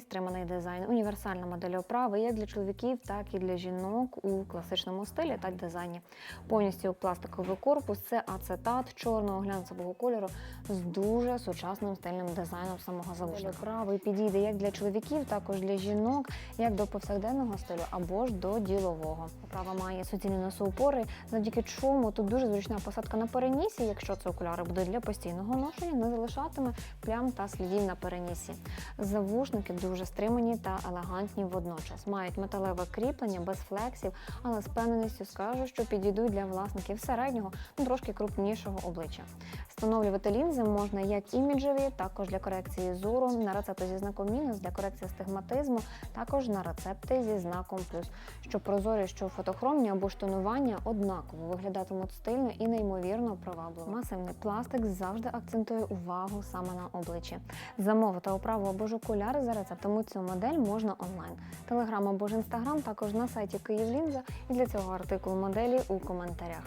Стриманий дизайн, універсальна модель оправи як для чоловіків, так і для жінок у класичному стилі та дизайні. Повністю пластиковий корпус це ацетат чорного глянцевого кольору з дуже сучасним стильним дизайном самого заводу. Оправи підійде як для чоловіків, також для жінок, як до повсякденного стилю або ж до ділового. Оправа має суцільні носоупори, завдяки чому тут дуже зручна посадка на перенісі. Якщо це окуляри будуть для постійного ношення, не залишатиме плям та слідів на перенісі. Завушники дуже стримані та елегантні водночас. Мають металеве кріплення без флексів, але з впевненістю скажу, що підійдуть для власників середнього, ну трошки крупнішого обличчя. Встановлювати лінзи можна як іміджеві, також для корекції зору, на рецепти зі знаком мінус, для корекції стигматизму, також на рецепти зі знаком плюс. Що прозорі, що фотохромні або ж однаково виглядатимуть стильно і неймовірно привабливо. Масивний пластик завжди акцентує увагу саме на обличчі. Замовити оправу або ж окуляри за рецептом у цю модель можна онлайн. Телеграм або ж інстаграм також на сайті Київлінза і для цього артикул моделі у коментарях.